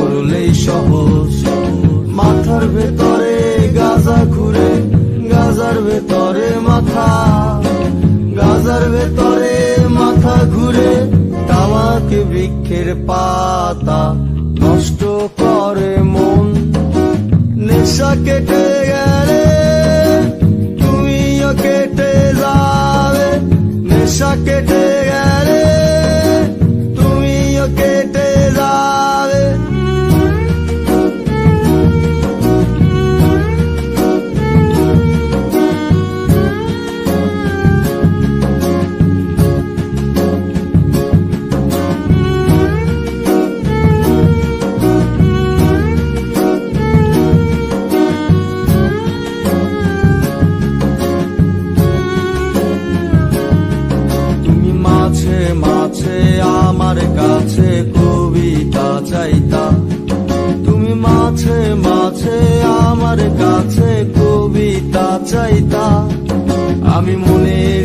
করলেই সহজ। মাথার ভেতরে গাজা ঘুরে গাজার ভেতরে মাথা। গাজার ভেতরে মাথা ঘুরে, তামাকে বৃক্ষের পাতা নষ্ট করে মন। নেশা কেটে গেলে তুমিও কেটে যাবে। নেশা কেটে আমার কাছে কবিতা চাইতা তুমি মাঝে মাঝে আমার কাছে কবিতা চাইতা আমি মনের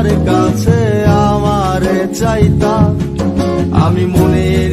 আমার কাছে আমারে চাইতা। আমি মনের